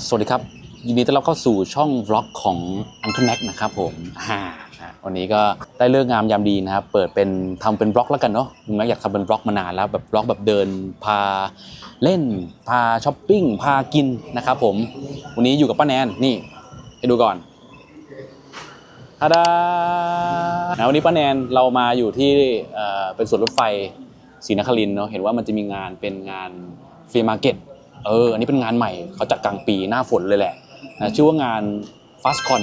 สวัสดีครับ ยินดีต้อนรับเข้าสู่ช่องวล็อกของ Uncle Mac นะครับผมอ่าวันนี้ก็ได้เลิกงามยามดีนะครับ เปิดเป็นทำเป็นบล็อกแล้วกันเนาะลุงแม็กอยากทำเป็นบล็อกมานานแล้วแบบบล็อกแบบเดินพาเล่น พาช้อปปิ้ง พากินนะครับผม วันนี้อยู่กับป้าแนนนี่ให้ดูก่อนทาดานะวันนี้ป้าแนนเรามาอยู่ที่เป็นสวนรถไฟศรีนครินเนาะเห็นว่ามันจะมีงานเป็นงานฟรีมาร์เก็ต เอออันนี้เป็นงานใหม่เขาจัดกลางปีหน้าฝนเลยแหละนะชื่อว่างาน Fastcon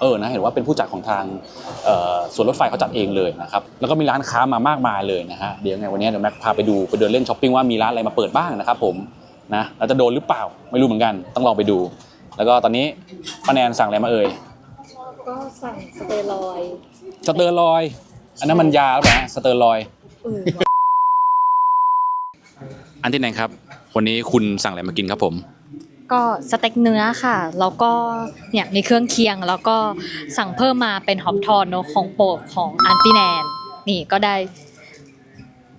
เออนะเห็นว่าเป็นผู้จัดของทางเอ่อสวนรถไฟเขาจัดเองเลยนะครับแล้วก็มีร้านค้ามามากมายเลยนะฮะเดี๋ยวยังไงวันนี้เดี๋ยวแม็กพาไปดูไปเดินเล่นช้อปปิ้งว่ามีร้านอะไรมาเปิดบ้างนะครับผมนะแล้วจะโดนหรือเปล่าไม่รู้เหมือนกันต้องลองไปดู แล้วก็ตอนนี้ป้าแนนสั่งอะไรมาเอ่ยก็สั่งสเตอรอยด์สเตอร์ลอยด์อันนั้นมันยาหรือเปล่าฮะสเตอร์ลอยด์เอออันที่ไหนครับ วันนี้คุณสั่งอะไรมากินครับผม ก็สเต็กเนื้อค่ะ แล้วก็เนี่ยมีเครื่องเคียง แล้วก็สั่งเพิ่มมาเป็นหอมทอนเนอะของโปรดของอันติแนน นี่ก็ได้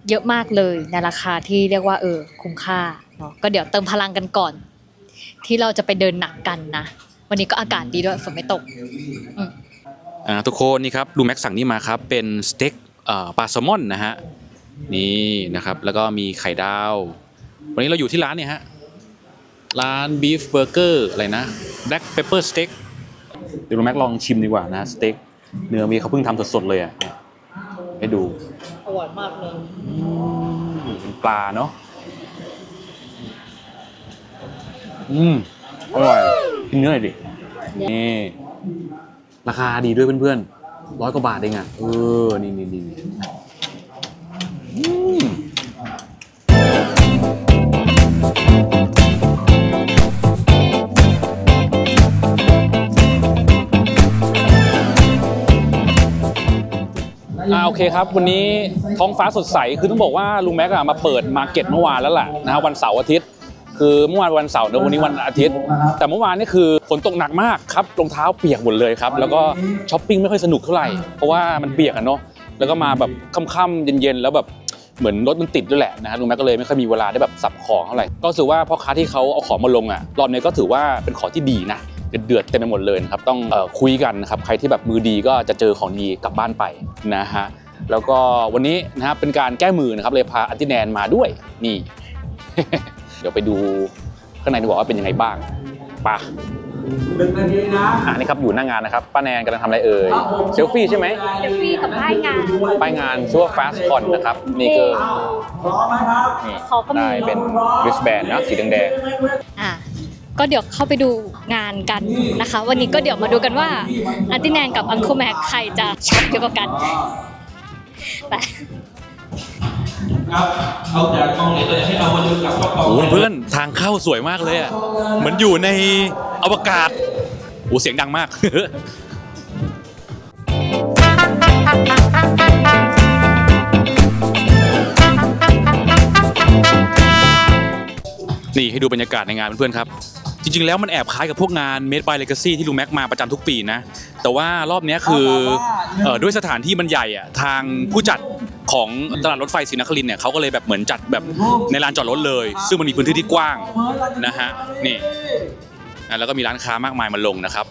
เยอะมากเลยในราคาที่เรียกว่าเออคุ้มค่าเนาะก็เดี๋ยวเติมพลังกันก่อน ที่เราจะไปเดินหนักกันนะ วันนี้ก็อากาศดีด้วยฝนไม่ตกอ่าทุกคนนี่ครับลุงแม็กสั่งนี่มาครับเป็นสเต็กเอ่อปลาแซลมอนนะฮะนี่นะครับแล้วก็มีไข่ดาว วันนี้เราอยู่ที่ร้านเนี่ยฮะ ร้านบีฟเบอร์เกอร์อะไรนะ Black Pepper Steak เดี๋ยวลุงแม็กลองชิมดีกว่านะสเต็กเนื้อมีเขาเพิ่งทำสดๆเลยอะให้ดูอร่อยมากเลยเป็นปลาเนาะอืมอร่อยกินเนื้อหน่อยดินี่ราคาดีด้วยเพื่อนๆร้อยกว่าบาทเองอะเออนี่นี่นี่ โอเคครับ วันนี้ท้องฟ้าสดใส คือต้องบอกว่าลุงแม็กอะมาเปิดมาร์เก็ตเมื่อวานแล้วล่ะนะฮะวันเสาร์อาทิตย์ คือเมื่อวานวันเสาร์แล้ววันนี้วันอาทิตย์ แต่เมื่อวานนี่คือฝนตกหนักมากครับรองเท้าเปียกหมดเลยครับ แล้วก็ช้อปปิ้งไม่ค่อยสนุกเท่าไหร่ เพราะว่ามันเปียกอะเนาะ แล้วก็มาแบบค่ำๆเย็นๆ แล้วแบบเหมือนรถมันติดด้วยแหละนะฮะลุงแม็กก็เลยไม่ค่อยมีเวลาได้แบบสับของเท่าไหร่ ก็ถือว่าพ่อค้าที่เขาเอาของมาลงอะรอบนี้ก็ถือว่าเป็นของที่ดีนะ เดือดๆเต็มไปหมดเลยนะครับต้องเอ่อคุยกันนะครับใครที่แบบมือดีก็จะเจอของดีกลับบ้านไปนะฮะแล้วก็วันนี้นะครับเป็นการแก้มือนะครับเลยพาอันติแนนมาด้วยนี่ เดี๋ยวไปดูข้างในดีกว่าว่าเป็นยังไงบ้างไปะหนึ่งนาทีนะอ่านี่ครับอยู่หน้างานนะครับป้าแนนกำลังทำอะไรเอ่ยเซลฟี่ใช่ไหมเซลฟี่กับป้ายงานป้ายงานชื่อว่า Fast Con นะครับนี่คือพร้อมไหมครับนี่เขาก็มีได้เป็น wristband นะสีแดงอะ ก็เดี๋ยวเข้าไปดูงานกันนะคะ วันนี้ก็เดี๋ยวมาดูกันว่าอันติแนนกับอังคูแม็กใครจะช็อปเยอะกว่ากันไปครับเอาจากกองเหล็กเลยให้เอามาดูกับกระๆเป๋าโอ้โหเพื่อนทางเข้าสวยมากเลยอะเหมือนอยู่ในอวกาศโอ้เสียงดังมากนี่ให้ดูบรรยากาศในงานเพื่อนๆครับ จริงๆแล้วมันแอบคล้ายกับพวกงาน Made by Legacy ที่ลุงแม็กมาประจำทุกปีนะ แต่ว่ารอบเนี้ยคือเอ่อด้วยสถานที่มันใหญ่อะทางผู้จัดของตลาดรถไฟศรีนครินทร์เนี่ยเขาก็เลยแบบเหมือนจัดแบบในลานจอดรถเลย ซึ่งมันมีพื้นที่ที่กว้างนะฮะนี่อะแล้วก็มีร้านค้ามากมายมาลงนะครับ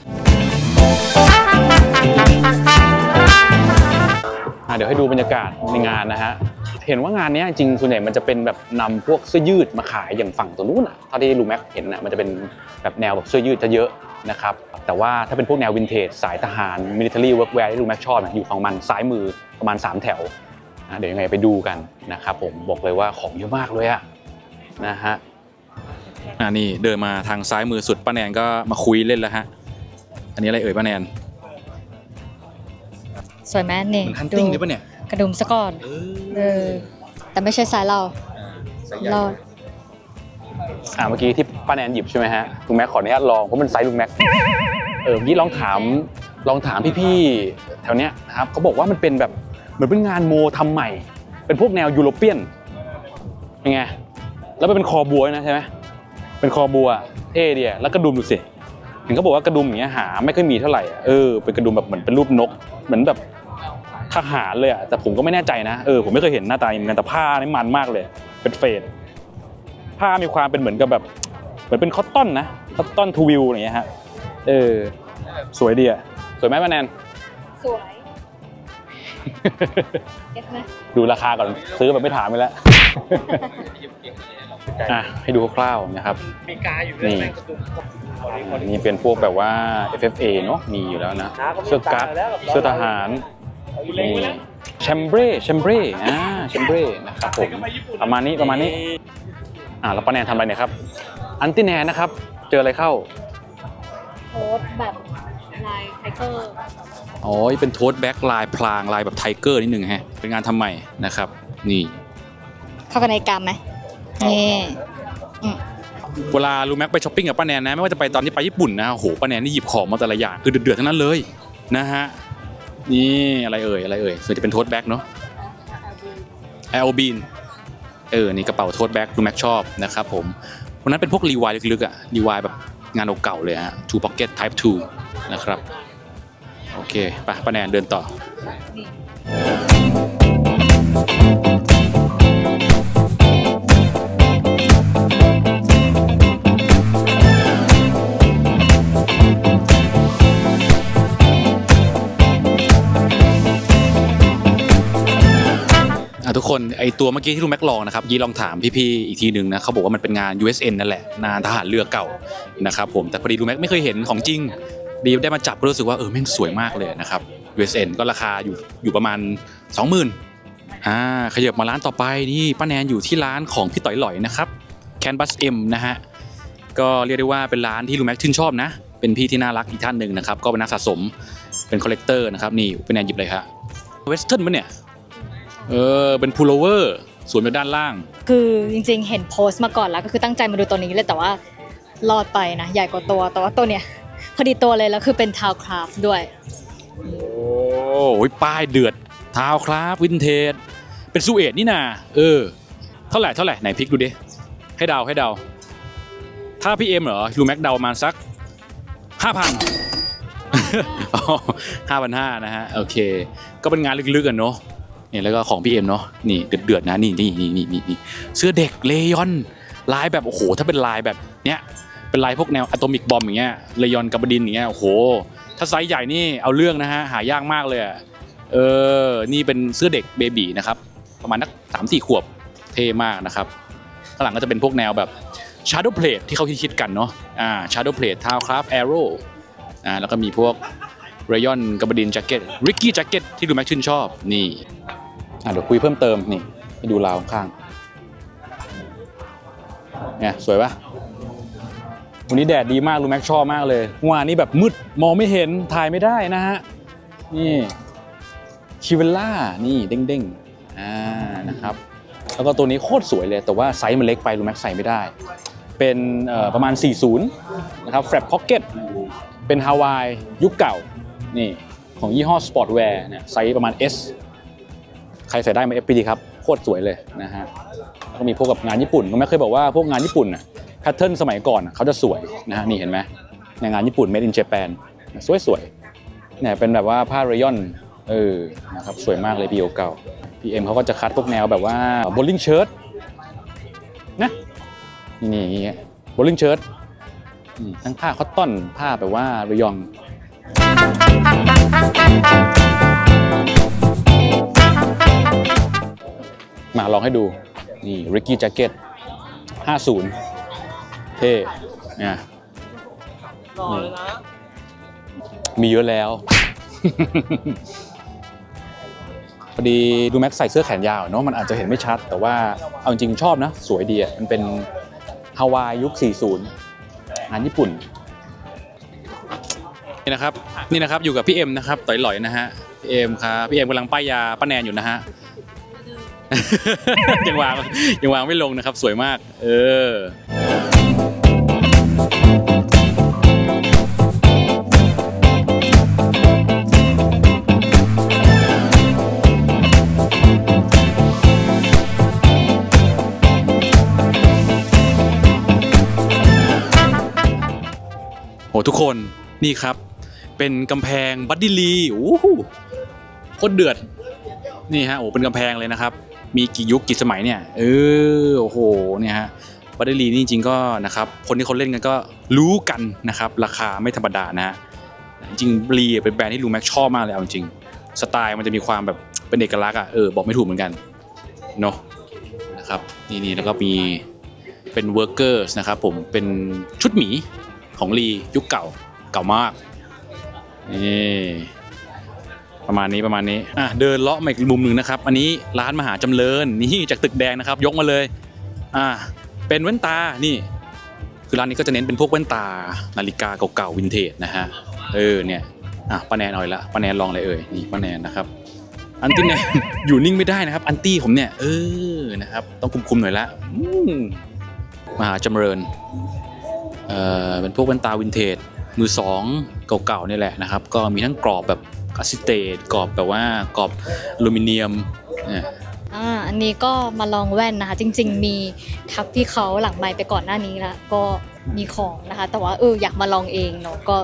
อะเดี๋ยวให้ดูบรรยากาศในงานนะฮะ เห็นว่างานเนี้ยจริงๆส่วนใหญ่มันจะเป็นแบบนำพวกเสื้อยืดมาขายอย่างฝั่งตรงนู้นอะเท่าที่ลุงแม็กเห็นอะมันจะเป็นแบบแนวแบบเสื้อยืดจะเยอะนะครับแต่ว่าถ้าเป็นพวกแนววินเทจสายทหาร military workwear ที่ลุงแม็กชอบเนี่ยอยู่ฝั่งมันซ้ายมือประมาณ 3 แถวนะเดี๋ยวยังไงไปดูกันนะครับผมบอกเลยว่าของเยอะมากเลยอะนะฮะอ่านี่เดินมาทางซ้ายมือสุดป้าแนนก็มาคุยเล่นแล้วฮะอันนี้อะไรเอ่ยป้าแนนสวยไหมนี่มันฮันดูติ้งหรือเปล่าเนี่ย กระดุมซะก่อนเออ แต่ไม่ใช่สายเรารอดอ่าเมื่อกี้ที่ป้าแนนหยิบใช่ไหมฮะลุงแม็กขออนุญาตลองเพราะมันไซส์ลุงแม็กเออเมื่อกี้ลองถามลองถามพี่ๆแถวเนี้ยนะครับเขาบอกว่ามันเป็นแบบเหมือนเป็นงานโมทำใหม่ เป็นพวกแนวยูโรเปียนยังไงแล้วมันเป็นคอบัวด้วยนะใช่ไหมเป็นคอบัวเท่ดีอะแล้วกระดุมดูสิเห็นเขาบอกว่ากระดุมอย่างเงี้ยหาไม่ค่อยมีเท่าไหร่อะเออเป็นกระดุมแบบเหมือนเป็นรูปนก เหมือนแบบ ทหารเลยอะแต่ผมก็ไม่แน่ใจนะเออผมไม่เคยเห็นหน้าตาอย่างนี้เหมือนกันแต่ผ้านี่มันมากเลย เป็นเฟดผ้ามีความเป็นเหมือนกับแบบเหมือนเป็นคอตตอนนะคัตตอนทูวิวอะไรอย่างเงี้ยฮะเออสวยดีอะสวยไหมป้าแนนสวยเก็ตไหมดูราคาก่อนซื้อแบบไม่ถามไปแล้วอะให้ดูคร่าวๆนะครับมีกาอยู่นี่นี่เป็นพวกแบบว่า FFA เนอะมีอยู่แล้วนะเสื้อกั๊กเสื้อทหาร นี่แชมเบรแชมเบรอ่าแชมเบรนะครับผมประมาณนี้ประมาณนี้อ่าแล้วป้าแนนทำอะไรเนี่ยครับ อันติแนนนะครับ เจออะไรเข้าโพสต์แบบลายไทเกอร์อ๋อเป็นโทสแบ็กลายพลางลายแบบไทเกอร์นิดหนึ่งฮะเป็นงานทำใหม่นะครับ นี่ เข้ากันในกรรมไหมนี่อืมเวลาลูแม็กไปช้อปปิ้งกับป้าแนนนะไม่ว่าจะไปตอนที่ไปญี่ปุ่นนะโอ้โหป้าแนนนี่หยิบของมาแต่ละอย่างคือเดือดๆทั้งนั้นเลยนะฮะ นี่อะไรเอ่ยอะไรเอ่ยส่วนจะเป็นโทสแบ็กเนาะแอลบีนเออนี่กระเป๋าโทสแบ็กดูแม็กชอบนะครับผมวันนั้นเป็นพวกรีวายลึกๆอะรีวายแบบงานเก่าๆเลยฮะทูพ็อกเก็ตไทป์ทูนะครับ โอเคไปป้าแนนเดินต่อ ทุกคนไอตัวเมื่อกี้ที่ลุงแม็กลองนะครับยี่ลองถามพี่ๆอีกทีหนึ่งนะเขาบอกว่ามันเป็นงาน USN นั่นแหละงานทหารเรือเก่านะครับผมแต่พอดีลุงแม็กไม่เคยเห็นของจริงดีได้มาจับก็รู้สึกว่าเออแม่งสวยมากเลยนะครับ USN ก็ราคาอยู่อยู่ประมาณ 20,000อ่าขยับมาร้านต่อไปนี่ป้าแนนอยู่ที่ร้านของพี่ต่อยหลอยนะครับ Canvas M นะฮะก็เรียกได้ว่าเป็นร้านที่ลุงแม็กชื่นชอบนะ เป็นพี่ที่น่ารักอีกท่านหนึ่งนะครับก็เป็นนักสะสมเป็นคอลเลกเตอร์นะครับนี่ป้าแนนหยิบเลยครับเวสเทิร์นมั้ยเนี่ย เออเป็นพูลเวอร์สวมอยู่ด้านล่าง คือจริงๆ เห็นโพสต์มาก่อนแล้วก็คือตั้งใจมาดูตัวนี้เลยแต่ว่ารอดไปนะ ใหญ่กว่าตัวแต่ว่าตัวเนี้ยพอดีตัวเลยแล้วคือเป็นทาวคราฟด้วย โอ้ยป้ายเดือดเท้าครับวินเทจเป็นซูเอตนี่นาเออ เท่าไหร่เท่าไหร่ไหนพลิกดูดิให้เดาให้เดา ถ้าพี่เอ็มเหรอลูแม็กเดาประมาณสักห้าพันห้าพันห้านะฮะ โอเค ก็เป็นงานลึกๆกันเนาะ เนี่ยแล้วก็ของพี่เอ็มเนาะนี่เดือดๆนะนี่นี่นี่นี่นี่นี่เสื้อเด็กเลยอนลายแบบโอ้โหถ้าเป็นลอะแบบเนี้ยเป็นลายพวกแนวอะโตมิกบอมอย่างเงี้ยเลยอนกับบดินอย่างเงี้ยโอ้โห ถ้าไซส์ใหญ่นี่เอาเรื่องนะฮะหายากมากเลยเออนี่เป็นเสื้อเด็กเบบีนะครับประมาณนักสามสี่ขวบเท่มากนะครับข้างหลังก็จะเป็นพวกแนวแบบ Shadow Plate ที่เขาคิดกันเนาะอ่า Shadow Plate Town Craft Arrow อ่าแล้วก็มีพวก Rayon กับบดินแจ็คเก็ต Ricky แจ็คเก็ตที่ดูแม็กชื่นชอบนี่ อ่าเดี๋ยวคุยเพิ่มเติมนี่ให้ดูราวข้างเนี่ยสวยปะวันนี้แดดดีมากลูแม็กชอบมากเลยเมื่อวานนี้แบบมืดมองไม่เห็นถ่ายไม่ได้นะฮะนี่ชิเวล่านี่เด้งๆอ่านะครับ แล้วก็ตัวนี้โคตรสวยเลย แต่ว่าไซส์มันเล็กไปลูแม็กใส่ไม่ได้ เป็นประมาณ 40 นะครับแฟลปพ็อกเก็ตเป็นฮาวายยุคเก่านี่ของยี่ห้อสปอร์ตแวร์เนี่ยไซส์ประมาณ S ใครใส่ได้มา f p d ครับโคตรสวยเลยนะฮะแล้วก็มีพวกกับงานญี่ปุ่นลูแม็กเคยบอกว่าพวกงานญี่ปุ่นน่ะแพทเทิร์นสมัยก่อนเขาจะสวยนะฮะนี่เห็นไหมในงานญี่ปุ่น made in Japan สวยสวยๆเนี่ยเป็นแบบว่าผ้าเรยอนเออนะครับสวยมากเลยพีโอเก่า PM เขาก็จะคัดพวกแนวแบบว่าโบลิ่งเชิ้ตนะนี่นี่อย่างเงี้ยโบลิ่งเชิ้ตทั้งผ้าคอตตอนผ้าแบบว่าเรยอง มาลองให้ดู นี่ริกกี้แจ็คเก็ต50 เท่เนี่ยนี่มีเยอะแล้ว พอดีดูแม็กใส่เสื้อแขนยาวเนาะมันอาจจะเห็นไม่ชัด แต่ว่าเอาจริงๆชอบนะ สวยดีอะมันเป็นฮาวายยุค 40 งานญี่ปุ่น นี่นะครับ นี่นะครับอยู่กับพี่เอ็มนะครับต่อยหลอยนะฮะพี่เอ็มครับพี่เอ็มกำลังป้ายยาป้าแนนอยู่นะฮะ ยังวางยังวางไม่ลงนะครับ สวยมาก เออโหทุกคนนี่ครับ เป็นกำแพงบัดดี้ลีโอ้โหโคตรเดือด นี่ฮะโอ้เป็นกำแพงเลยนะครับ มีกี่ยุคกี่สมัยเนี่ยเออโอ้โหเนี่ยฮะบัตเตอรี่นี่จริงก็นะครับคนที่เขาเล่นกันก็รู้กันนะครับราคาไม่ธรรมดานะฮะจริงๆลีเป็นแบรนด์ที่ลูแม็กชอบมากเลยเอาจริงสไตล์มันจะมีความแบบเป็นเอกลักษณ์อะเออบอกไม่ถูกเหมือนกันเนาะนะครับนี่นี่แล้วก็มีเป็นเวิร์กเกอร์สนะครับผมเป็นชุดหมีของลียุคเก่าเก่ามากนี่ ประมาณนี้ประมาณนี้อะเดินเลาะมาอีกมุมหนึ่งนะครับ อันนี้ร้านมหาจำเริญนี่จากตึกแดงนะครับ ยกมาเลย อ่า เป็นแว่นตานี่ คือร้านนี้ก็จะเน้นเป็นพวกแว่นตา นาฬิกาเก่าๆวินเทจนะฮะเออเนี่ยอะป้าแนนเอาอีกละป้าแนนลองเลยเอ่ยนี่ป้าแนนนะครับอันตี้เนี่ย อยู่นิ่งไม่ได้นะครับ อันตี้ผมเนี่ยเออนะครับ ต้องคุมๆหน่อยละอืมมหาจำเริญเอ่อเป็นพวกแว่นตาวินเทจมือสองเก่าๆนี่แหละนะครับ ก็มีทั้งกรอบแบบ อะซิเตตกรอบแบบว่ากรอบอลูมิเนียมเนี่ยอ่าอันนี้ก็มาลองแว่นนะคะ จริง ๆ มีทักพี่เขาหลังไมค์ไปก่อนหน้านี้แล้วก็มีของนะคะ แต่ว่าเอออยากมาลองเองเนาะก็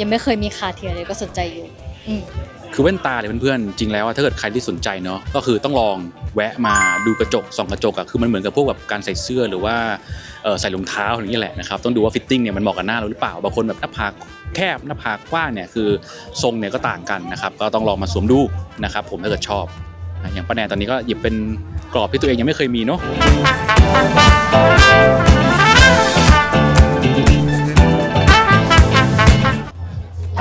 ยังไม่เคยมีคาเทียเลยก็สนใจอยู่อืมคือแว่นตาเนี่ยเพื่อนๆจริงแล้วอะถ้าเกิดใครที่สนใจเนาะก็คือต้องลองแวะมาดูกระจกส่องกระจกอะคือมันเหมือนกับพวกแบบการใส่เสื้อหรือว่าเออใส่รองเท้าอย่างนี้แหละนะครับต้องดูว่าฟิตติ้งเนี่ยมันเหมาะกับหน้าเราหรือเปล่าบางคนแบบหน้าผาก แคบหน้าผากกว้างเนี่ยคือทรงเนี่ยก็ต่างกันนะครับก็ต้องลองมาสวมดูนะครับผมถ้าเกิดชอบ อย่างป้าแนนตอนนี้ก็หยิบเป็นกรอบที่ตัวเองยังไม่เคยมีเนาะ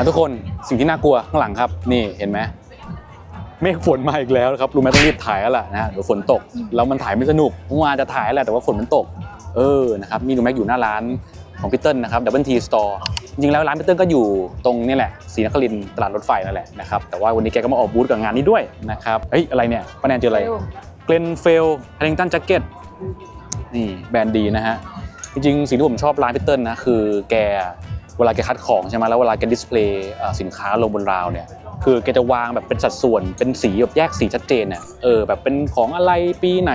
ทุกคนสิ่งที่น่ากลัวข้างหลังครับ นี่เห็นไหมเมฆฝนมาอีกแล้วครับรู้ไหมต้องรีบถ่ายแล้วล่ะนะฮะเดี๋ยวฝนตกแล้วมันถ่ายไม่สนุกเมื่อวานจะถ่ายแหละแต่ว่าฝนมันตก เออนะครับมีดูแม็กอยู่หน้าร้านของพีเติ้ลนะครับดับเบิลทีสตอร์ จริงๆแล้วร้านพีเติ้ลก็อยู่ตรงนี่แหละศรีนครินทร์ตลาดรถไฟนั่นแหละนะครับแต่ว่าวันนี้แกก็มาออกบูธกับงานนี้ด้วยนะครับเฮ้ยอะไรเนี่ยป้าแนนเจออะไรเกลนเฟลแพลงตันแจ็คเก็ตนี่แบรนด์ดีนะฮะจริงๆสิ่งที่ผมชอบร้านพีเติ้ลนะคือแกเวลาแกคัดของใช่ไหมแล้วเวลาแกดิสเพลย์เอ่อสินค้าลงบนราวเนี่ยคือแกจะวางแบบเป็นสัดส่วนเป็นสีแบบแยกสีชัดเจนเนี่ยเออแบบเป็นของอะไรปีไหน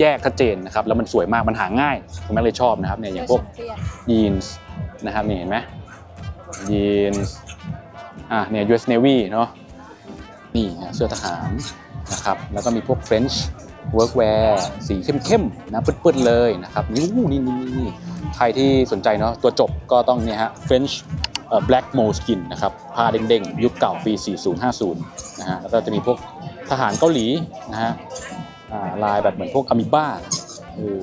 แยกชัดเจนนะครับแล้วมันสวยมากมันหาง่ายผมแม่เลยชอบนะครับเนี่ยอย่างพวกยีนส์ นะครับนี่เห็นไหมยีนอะเนี่ย US Navy เนาะนี่นะเสื้อทหารนะครับแล้วก็มีพวก French workwear สีเข้มๆนะปื้ดๆเลยนะครับนี่นี่นี่นี่ใครที่สนใจเนาะตัวจบก็ต้องเนี่ยฮะ French เอ่อ black moleskin นะครับผ้าเด้งๆ ยุคเก่าปี 40-50 นะฮะแล้วก็จะมีพวกทหารเกาหลีนะฮะลายแบบเหมือนพวกอะมิบ้าเออ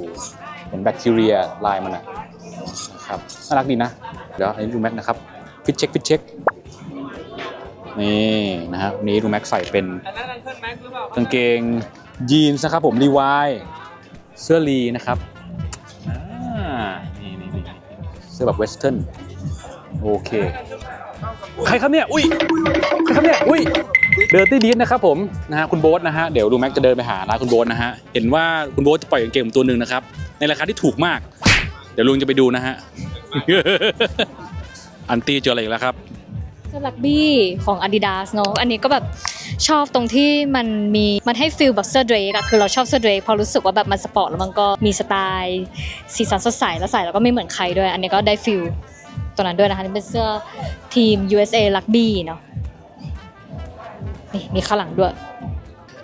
เหมือนแบคทีเรียลายมันอะ ครับน่ารักดีนะ เดี๋ยวอันนี้ดูแม็กนะครับฟิตเช็คฟิตเช็คนี่นะฮะวันนี้ดูแม็กใส่เป็นกางเกงยีนส์นะครับผมรีวายเสื้อลีนะครับอ่านี่นี่นี่เสื้อแบบเวสเทิร์นโอเค ใครครับเนี่ย อุ้ย ใครครับเนี่ย อุ้ย เดอร์ตี้ดีนะครับผม นะฮะ คุณโบ๊ทนะฮะ เดี๋ยวดูแม็กจะเดินไปหาร้านคุณโบ๊ทนะฮะ เห็นว่าคุณโบ๊ทจะปล่อยกางเกงตัวหนึ่งนะครับ ในราคาที่ถูกมาก เดี๋ยวลุงจะไปดูนะฮะ อันตี้เจออะไรอีกแล้วครับ เสื้อลักบี้ของ Adidas เนอะอันนี้ก็แบบชอบตรงที่มันมีมันให้ฟิลแบบเสื้อเดรกอะคือเราชอบเสื้อเดรกเพราะรู้สึกว่าแบบมันสปอร์ตแล้วมันก็มีสไตล์สีสันสดใสแล้วใส่แล้วก็ไม่เหมือนใครด้วย อันนี้ก็ได้ฟิลตัวนั้นด้วยนะคะนี่เป็นเสื้อทีม USA Rugby เนาะนี่มีข้างหลังด้วย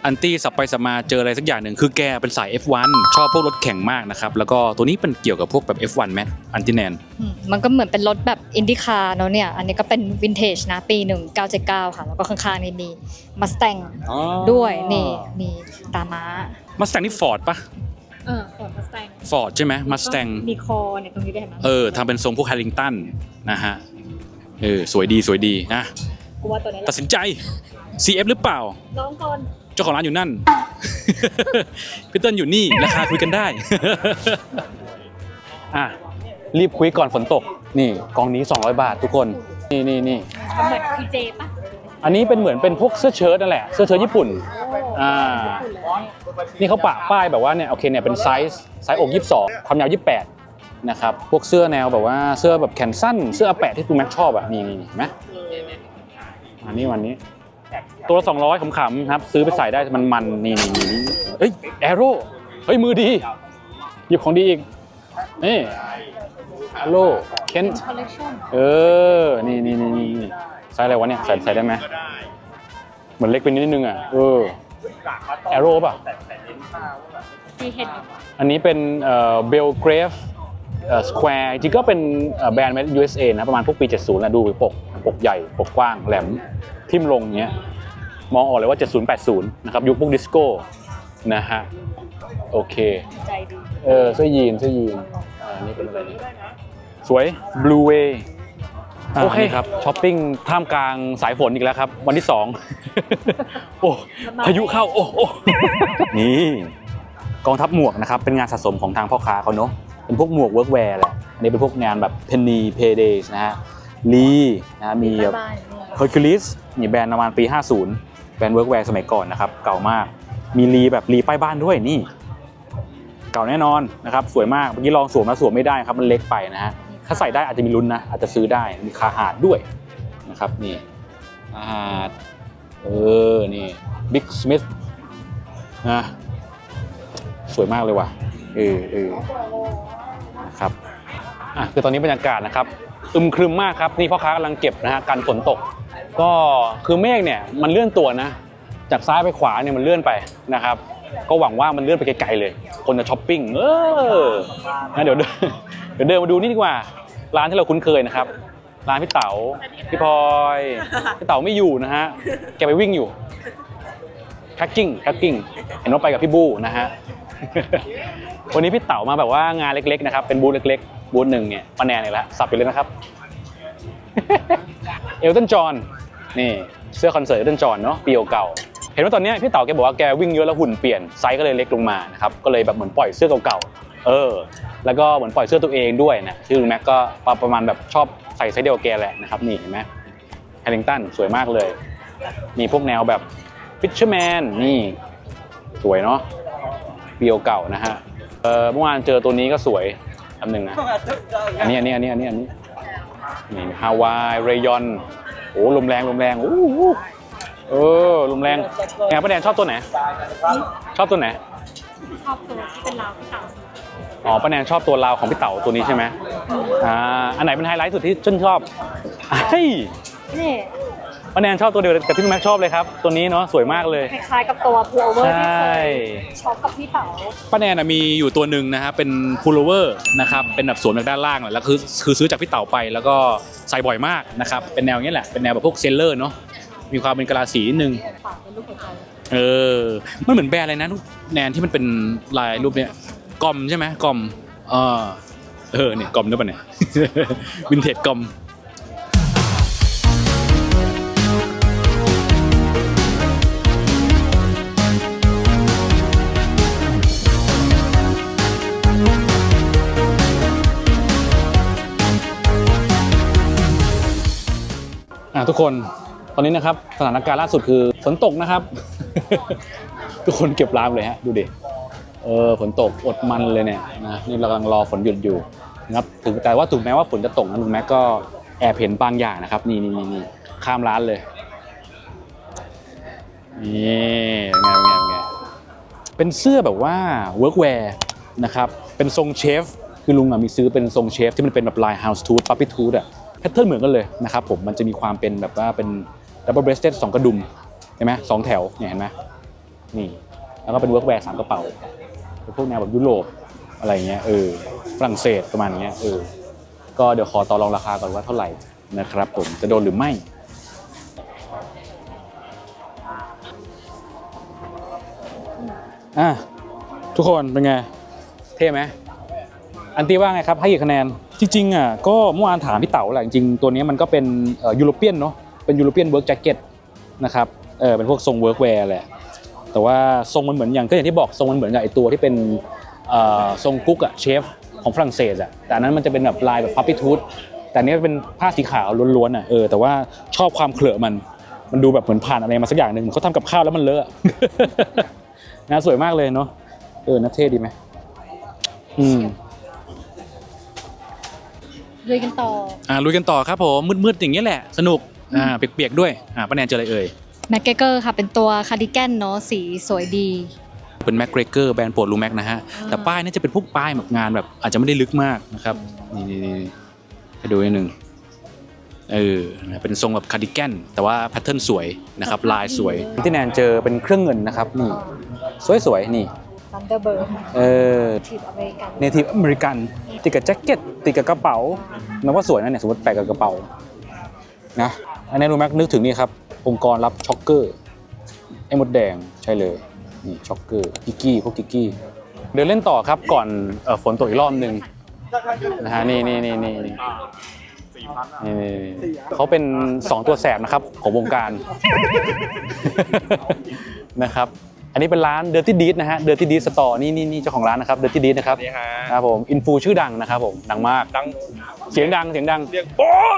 อันตี้สับไปสับมาเจออะไรสักอย่างหนึ่งคือแกเป็นสาย F1 ชอบพวกรถแข่งมากนะครับ แล้วก็ตัวนี้เป็นเกี่ยวกับพวกแบบ F1 แมทอันติแนนอืมมันก็เหมือนเป็นรถแบบอินดิคาเนาะเนี่ย อันนี้ก็เป็นวินเทจนะปี 1979 ค่ะ แล้วก็ข้างๆนี่มีมาส t ต n ด้วยนี่มีตาม้ามาสแตงนี่ฟอร์ดปะเออฟอร์ดมาส t ต n ฟอร์ดใช่ไหมมาสแตงมีคอเนี่ยตรงนี้ได้เห็นไหมเออทำเป็นทรงพวก h ฮ r ริงตันนะฮะเออสวยดีสวยดีนะกูว่าตัวนี้แหตัละดสินใจ CF หรือเปล่าน้องก่อนเจ้าของร้านอยู่นั่นพี่เติ้ลอยู่นี่ราคาคุยกันได้ อะรีบคุยก่อนฝนตก นี่กองนี้ 200 บาททุกคน นี่นี่นี่มันเหมือนพีเจปะอันนี้เป็นเหมือนเป็นพวกเสื้อเชิ้ตนั่นแหละ เสื้อเชิ้ตญี่ปุ่น อ่า นี่เขาปะป้ายแบบว่าเนี่ยโอเคเนี่ยเป็นไซส์ไซส์อก22 ความยาว 28 นะครับ พวกเสื้อแนวแบบว่าเสื้อแบบแขนสั้น เสื้ออาแปะที่คุณแม็กชอบอะ นี่นี่เห็นไหมอันนี้วันนี้ ตัวละ200ขำๆครับ ซื้อไปใส่ได้มันมันนี่นี่นี่นี่เฮ้ยแอโร่เฮ้ย มือดี หยิบของดีอีก นี่แอโร่เคนต์เลคชั่นเออ นี่นี่นี่นี่อะไรวะเนี่ย ใส่ใส่ได้ไหมเหมือนเล็กไปนิดนึงอะ เออแอโร่ป่ะตีเห็นอยู่อันนี้เป็นเบลเกรฟสแควร์จริงก็เป็นแบรนด์ USA นะ ประมาณพวกปี 70นะดูปกปกใหญ่ ปกกว้างแหลม ทิ่มลงเงี้ยมองออกเลยว่า 70 80 นะครับ ยุคพวกดิสโก้นะฮะ โอเค ใจดีเออเสื้อยีนเสื้อยีนอ่านี่เป็นอะไรนี่สวย Blue Way โอเคครับช้อปปิ้งท่ามกลางสายฝนอีกแล้วครับ วันที่2โอ้พายุเข้าโอ้โอ้นี่กองทัพหมวกนะครับเป็นงานสะสมของทางพ่อค้าเขาเนอะเป็นพวกหมวกเวิร์กแวร์แหละอันนี้เป็นพวกงานแบบเพนนีเพย์เดย์นะฮะ ลีนะมีแบบบ้านๆเนี่ยเฮอร์คิวลิสนี่แบรนด์ประมาณปี 50 แบรนด์เวิร์กแวร์สมัยก่อนนะครับ เก่ามาก มีรีแบบรีป้ายบ้านด้วยนี่ เก่าแน่นอนนะครับ สวยมาก เมื่อกี้ลองสวมแล้วสวมไม่ได้ครับ มันเล็กไปนะฮะ ถ้าใส่ได้อาจจะมีลุ้นนะ อาจจะซื้อได้ มีคาหาดด้วยนะครับนี่คาหาดเออ นี่บิ๊กสมิธนะสวยมากเลยว่ะเออเออนะครับอะคือตอนนี้บรรยากาศนะครับ อึมครึมมากครับนี่พ่อค้ากำลังเก็บนะฮะกันฝนตก ก็คือเมฆเนี่ยมันเลื่อนตัวนะ จากซ้ายไปขวาเนี่ยมันเลื่อนไปนะครับ ก็หวังว่ามันเลื่อนไปไกลๆเลย คนจะช้อปปิ้งเอองั้นเดี๋ยวเดินเดี๋ยวเดินมาดูนี่ดีกว่า ร้านที่เราคุ้นเคยนะครับ ร้านพี่เต๋าพี่พลอยพี่เต๋าไม่อยู่นะฮะแกไปวิ่งอยู่แพ็กกิ้งแพ็กกิ้งเห็นว่าไปกับพี่บู้นะฮะวันนี้พี่เต๋ามาแบบว่างานเล็กๆนะครับเป็นบูธเล็กๆ บูธหนึ่งเนี่ยป้าแนนอีกแล้วสับไปเลยนะครับ เอลตันจอห์นนี่เสื้อคอนเสิร์ตเอลตันจอห์นเนาะปีเก่าเห็นว่าตอนเนี้ยพี่เต๋าแกบอกว่าแกวิ่งเยอะแล้วหุ่นเปลี่ยนไซส์ก็เลยเล็กลงมานะครับก็เลยแบบเหมือนปล่อยเสื้อเก่าๆเออ แล้วก็เหมือนปล่อยเสื้อตัวเองด้วยนะชื่อลุงแม็กก็ประมาณแบบชอบใส่ไซส์เดียวแกแหละนะครับนี่เห็นไหมแฮร์ริงตันสวยมากเลย มีพวกแนวแบบฟิชเชอร์แมนนี่ สวยเนาะปีเก่านะฮะเออเมื่อวานเจอตัวนี้ก็สวย อันหนึ่งนะ อันนี้อันนี้อันนี้อันนี้อันนี้นี่ฮาวายเรยอนโอ้ลมแรงลมแรงโอ้โหเออลมแรงแงป้าแดนชอบตัวไหนชอบตัวไหนชอบตัวที่เป็นลาวเต่าอ๋อป้าแดนชอบตัวลาวของพี่เต๋าตัวนี้ใช่ไหมอ่าอันไหนเป็นไฮไลท์สุดที่ฉันชอบเฮ้ยนี่ ป้าแดนชอบตัวเดียวกับที่พี่แม็กชอบเลยครับ ตัวนี้เนาะสวยมากเลย คล้ายๆกับตัวพูโอเวอร์ที่เคใช่ ยช็อปกับพี่เต๋าป้าแนนนะมีอยู่ตัวหนึ่งนะฮะเป็นพูลโลเวอร์นะครับเป็นแบบสวมจากด้านล่างแหละแล้วคือคือซื้อจากพี่เต๋าไปแล้วก็ใส่บ่อยมากนะครับเป็นแนวนี้แหละเป็นแนวแบบพวกเซลเลอร์เนาะมีความเป็นกะลาสีนิดนึงปากเป็นรูปหัวใจเออมันเหมือนแบรนด์อะไรนะแนนที่มันเป็นลายรูปเนี้ยกอมใช่ไหมกอมเออเออเนี่ยกอมด้วยป่ะเนี่ย วินเทจกอม อะทุกคนตอนนี้นะครับสถานการณ์ล่าสุดคือฝนตกนะครับ ทุกคนเก็บร้านเลยฮะดูดิเออฝนตกอดมันเลยเนี่ยนะนี่เรากำลังรอฝนหยุดอยู่นะครับถึงแต่ว่าถึงแม้ว่าฝนจะตกนะลุงแม็กก็แอบเห็นบางอย่างนะครับนี่นี่นี่นี่ข้ามร้านเลยนี่เป็นไงเป็นไงเป็นไงเป็นเสื้อแบบว่าเวิร์กแวร์นะครับเป็นทรงเชฟคือลุงอะมีซื้อเป็นทรงเชฟที่มันเป็นแบบลาย house tooth puppy tooth อะ แพทเทิร์นเหมือนกันเลยนะครับผมมันจะมีความเป็นแบบว่าเป็น double breasted สองกระดุมเห็นไหมสองแถวเนี่ยเห็นไหมนี่ แล้วก็เป็นเวิร์กแวร์สามกระเป๋าเป็นพวกแนวแบบยุโรปอะไรเงี้ยเออฝรั่งเศสประมาณเนี้ยเออก็เดี๋ยวขอต่อรองราคาก่อนว่าเท่าไหร่นะครับผมจะโดนหรือไม่อะทุกคนเป็นไง เท่ไหมอันตีว่าไงครับ ให้กี่คะแนน จริงๆอะก็เมื่อวานถามพี่เต๋าแหละจริงๆตัวนี้มันก็เป็นยูโรเปียนเนาะเป็นยูโรเปียนเวิร์กแจ็คเก็ตนะครับเออเป็นพวกทรงเวิร์กแวร์แหละแต่ว่าทรงมันเหมือนอย่างก็อย่างที่บอกทรงมันเหมือนกับไอตัวที่เป็นทรงกุ๊กอะเชฟของฝรั่งเศสอะแต่นั้นมันจะเป็นแบบลายแบบพับปี้ทูธแต่นี้เป็นผ้าสีขาวล้วนๆอะเออแต่ว่าชอบความเขลอะมันมันดูแบบเหมือนผ่านอะไรมาสักอย่างหนึ่งเหมือนเขาทำกับข้าวแล้วมันเลอะนะสวยมากเลยเนาะเออน่าเท่ดีไหมอืม ลุยกันต่ออ่าลุยกันต่อครับผมมืดๆอย่างนี้ยแหละ สนุกอ่าเปียกๆด้วยอ่าป้าแนนเจออะไรเอ่ยแม็กเกเกอร์ค่ะเป็นตัวคาร์ดิแกนเนาะสีสวยดี เป็นแม็กเกรเกอร์แบรนด์โปรดลุงแม็กนะฮะแต่ป้ายนี่จะเป็นพวกป้ายแบบงานแบบอาจจะไม่ได้ลึกมากนะครับนี่นี่นี่ให้ดูนิดนึงเออนะเป็นทรงแบบคาร์ดิแกนแต่ว่าแพทเทิร์นสวยนะครับลายสวยที่แนนเจอเป็นเครื่องเงินนะครับนี่สวยๆนี่ ซันเดอร์เบิร์ดเออทีมอเมริกันเนทีฟอเมริกันติดกับแจ็คเก็ตติดกับกระเป๋านับว่าสวยนะเนี่ยสมมติแปะกับกระเป๋านะอันนี้รู้ไหมนึกถึงนี่ครับ องค์กรรับช็อกเกอร์ไอ้มดแดงใช่เลยนี่ช็อกเกอร์กิกกี้พวกกิกกี้เดินเล่นต่อครับก่อนเอ่อฝนตกอีกรอบหนึ่งนะฮะนี่นี่นี่นี่นี่นี่นี่เขาเป็น 2 ตัวแสบนะครับ ของวงการนะครับ อันนี้เป็นร้าน Dirty Deed นะฮะ Dirty Deed Store นี่นี่นี่เจ้าของร้านนะครับ Dirty Deed นะครับนี่ฮะครับผมอินฟูชื่อดังนะครับผมดังมาก ดังเสียงดังเสียงดัง เรียกโป๊ะ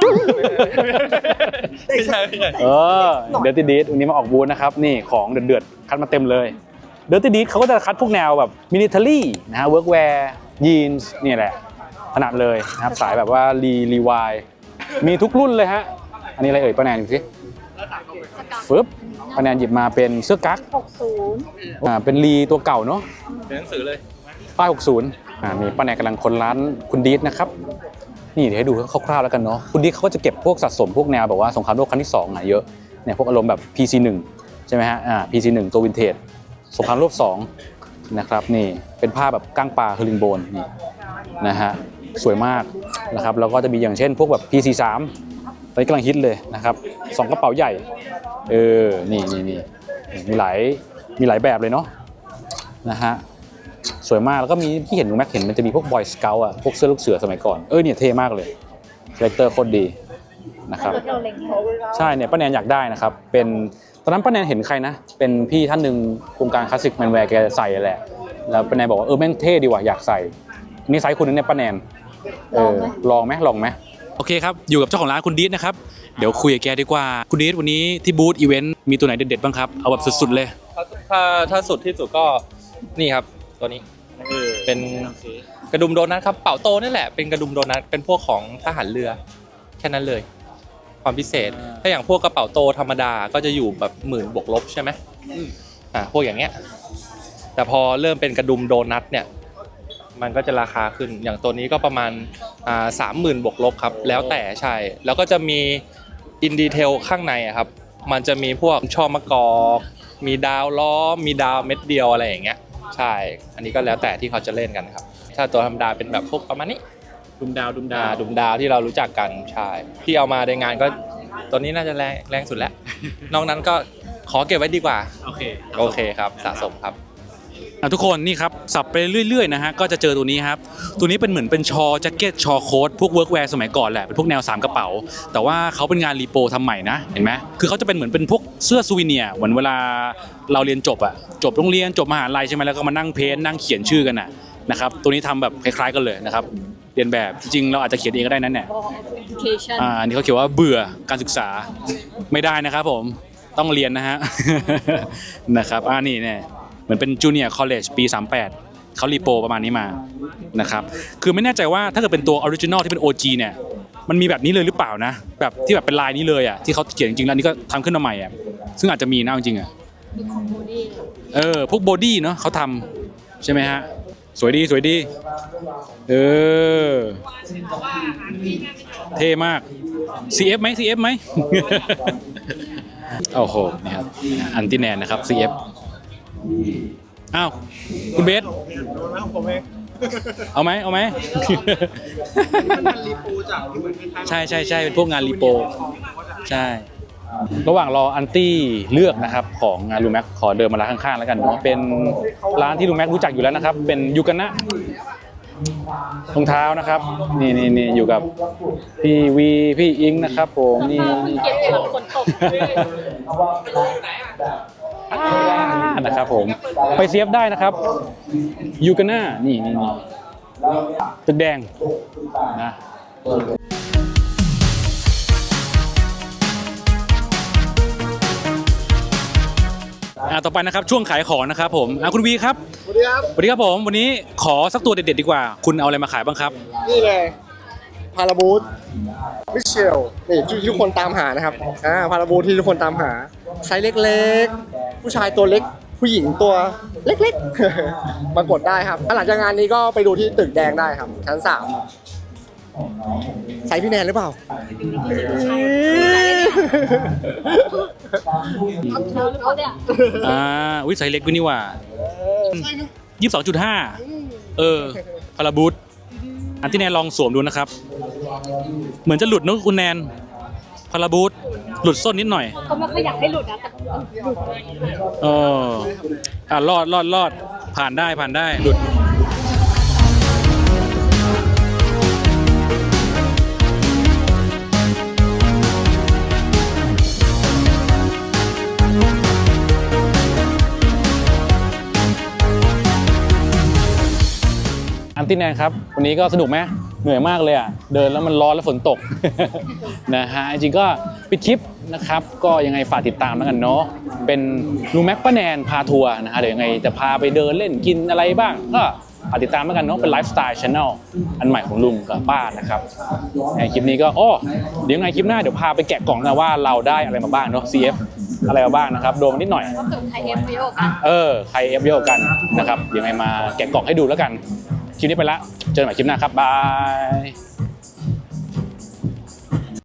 ไม่ใช่ไม่ใช่เออ Dirty Deed วันนี้มาออกบูธนะครับนี่ของเดือดๆคัดมาเต็มเลย Dirty Deed เขาก็จะคัดพวกแนวแบบมินิ t า r ีนะฮะ workwear jeans นี่แหละถนัดเลยนะครับสายแบบว่ารีรีวายมีทุกรุ่นเลยฮะอันนี้อะไรเอ่ยป้าแนนดูสิ ฟึบป้าแนนหยิบมาเป็นเสื้อกั๊ก60อ่าเป็นรีตัวเก่าเนาะเป็นหนังสือเลยป้าย60อ่ามีป้าแนนกำลังคนร้านคุณดีดนะครับนี่เดี๋ยวให้ดูคร่าวๆแล้วกันเนาะคุณดีดเขาก็จะเก็บพวกสะสมพวกแนวแบบว่าสงครามโลกครั้งที่2อะเยอะเนี่ยพวกอารมณ์แบบ PC1 ใช่ไหมฮะอ่า PC1 ตัววินเทจสงครามโลก2นะครับนี่เป็นผ้าแบบก้างปลาเฮอริงโบนนี่นะฮะสวยมากนะครับแล้วก็จะมีอย่างเช่นพวกแบบ PC3 ตอนนี้กำลังฮิตเลยนะครับสองกระเป๋าใหญ่ เออ นี่นี่นี่มีหลาย มีหลายแบบเลยเนาะ นะฮะ สวยมาก แล้วก็มีที่เห็นลุงแม็กเห็นมันจะมีพวกบอยสเกลอะพวกเสื้อลูกเสือสมัยก่อน เออเนี่ยเท่มากเลยคาแรคเตอร์โคตรดีนะครับเราเล็งใช่เนี่ยป้าแนนอยากได้นะครับ เป็น ตอนนั้นป้าแนนเห็นใครนะ เป็นพี่ท่านหนึ่งโครงการคลาสสิกแมนแวร์แกใส่แหละ แล้วป้าแนนบอกว่าเออแม่งเท่ดีว่ะอยากใส่อันนี่ไซส์คุณนั่นเนี่ยป้าแนน เออ ลองไหมลองไหม โอเคครับ อยู่กับเจ้าของร้านคุณดีดนะครับ เดี๋ยวคุยกับแกดีกว่า คุณดีดวันนี้ที่บูธอีเวนต์มีตัวไหนเด็ดๆบ้างครับ เอาแบบสุดๆเลย ถ้าถ้าถ้าสุดที่สุดก็นี่ครับตัวนี้เป็นกระดุมโดนัทครับเป่าโตนั่แหละเป็นกระดุมโดนัทเป็นพวกของทหารเรือ แค่นั้นเลย ความพิเศษ ถ้าอย่างพวกกระเป๋าโตธรรมดาก็จะอยู่แบบหมื่นบวกลบใช่ไหมอ่าพวกอย่างเงี้ย แต่พอเริ่มเป็นกระดุมโดนัทเนี่ย มันก็จะราคาขึ้นอย่างตัวนี้ก็ประมาณอ่าสามหมื่นบวกลบครับ แล้วแต่ใช่ แล้วก็จะมีอินดีเทลข้างในอะครับ มันจะมีพวกช่อมะกอกมีดาวล้อมมีดาวเม็ดเดียวอะไรอย่างเงี้ยใช่ อันนี้ก็แล้วแต่ที่เขาจะเล่นกันครับ ถ้าตัวธรรมดาเป็นแบบพวกประมาณนี้ดุมดาวดุมดาอ่าวดุมดาวที่เรารู้จักกันใช่ที่เอามาในงานก็ตัวนี้น่าจะแรงแรงสุดแล้วนอกนั้นก็ขอเก็บไว้ดีกว่าโอเคโอเคครับสะสมครับอะ ทุกคนนี่ครับสับไปเรื่อยๆนะฮะก็จะเจอตัวนี้ครับตัวนี้เป็นเหมือนเป็นชอแจ็คเก็ตชอโค้ทพวกเวิร์กแวร์สมัยก่อนแหละเป็นพวกแนว 3 กระเป๋า แต่ว่าเขาเป็นงานรีโปรทำใหม่นะเห็นไหมคือเขาจะเป็นเหมือนเป็นพวกเสื้อซูวิเนียร์เหมือนเวลาเราเรียนจบอะจบโรงเรียนจบมหาลัยใช่ไหมแล้วก็มานั่งเพ้นท์นั่งเขียนชื่อกันน่ะนะครับตัวนี้ทำแบบคล้ายๆกันเลยนะครับเรียนแบบจริงๆเราอาจจะเขียนเองก็ได้นั่นแหละ education อ่าอันนี้เขาเขียนว่าเบื่อการศึกษาไม่ได้นะครับผมต้องเรียนนะฮะนะครับอ่านี่เนี่ย เหมือนเป็นจูเนียร์คอลเลจปี 38เขารีโปรประมาณนี้มานะครับคือไม่แน่ใจว่าถ้าเกิดเป็นตัวออริจินอลที่เป็น OG เนี่ยมันมีแบบนี้เลยหรือเปล่านะ แบบที่แบบเป็นลายนี้เลยอะที่เขาเขียนจริงๆแล้วอันนี่ก็ทำขึ้นมาใหม่อะซึ่งอาจจะมีนะเอาจริงๆอะเออพวกบอดี้เนาะเขาทำใช่ไหมฮะสวยดีสวยดี เออ เท่มาก CF ไหม CF ไหม โอ้โหนี่ครับ อันติแนนนะครับ CF อ้าวคุณเบสเอาไหมเอาไหมใช่ใช่ใช่เป็นพวกงานรีโปรใช่ ระหว่างรออันตี้เลือกนะครับของงานลูแม็กขอเดินมาร้านข้างๆแล้วกันเนาะเป็นร้านที่ลูแม็กรู้จักอยู่แล้วนะครับ เป็นยูกันนะรองเท้านะครับ นี่นี่นี่อยู่กับพี่วีพี่อิงนะครับ ผมนี่ เก็บของคนตกอ่า นะครับผมไปเซฟได้นะครับยูกันน่านี่นี่นี่ตึกแดงนะอ่าต่อไปนะครับช่วงขายของนะครับผมอ่าคุณวีครับสวัสดีครับสวัสดีครับผมวันนี้ขอสักตัวเด็ดๆดีกว่า คุณเอาอะไรมาขายบ้างครับ นี่เลยพาราบูทมิเชลนี่ที่ทุกคนตามหานะครับอ่าพาราบูทที่ทุกคนตามหาไซส์เล็กๆ ผู้ชายตัวเล็กผู้หญิงตัวเล็กๆ มากดได้ครับแล้วหลังจากงานนี้ก็ไปดูที่ตึกแดงได้ครับ ชั้นสามใส่พี่แนนหรือเปล่าเขาเนี่ยอ่าวิสัยเล็กด้วยนี่หว่าใช่เนอะยี่สิบสองจุดห้าเออพาราบูทอันที่แนนลองสวมดูนะครับ เหมือนจะหลุดนะคุณแนน พาราบูทหลุดส้นนิดหน่อยก็ไม่ค่อยอยากให้หลุดนะแต่หลุดเอออ่ารอดรอดรอดผ่านได้ผ่านได้หลุดอันติแนนครับ วันนี้ก็สนุกไหม เหนื่อยมากเลยอะ เดินแล้วมันร้อนแล้วฝนตกนะฮะจริงๆก็ปิดคลิปนะครับ ก็ยังไงฝากติดตามแล้วกันเนาะเป็นลุงแม็กป้าแนนพาทัวร์นะฮะเดี๋ยวยังไงจะพาไปเดินเล่นกินอะไรบ้างก็ฝากติดตามแล้วกันเนาะเป็นไลฟ์สไตล์ช n แนลอันใหม่ของลุงกับป้านะครับในคลิปนี้ก็อ้อเดี๋ยวยังไงคลิปหน้าเดี๋ยวพาไปแกะกล่องนะว่าเราได้อะไรมาบ้างเนาะ CF อะไรมาบ้างนะครับโดนมานิดหน่อย ก็เกิดไทยเอฟเยอะกัน เออใครเอฟเยอะกันนะครับยังไงมาแกะกล่องให้ดูแล้วกัน คลิปนี้ไปละ เจอกันใหม่คลิปหน้าครับ บาย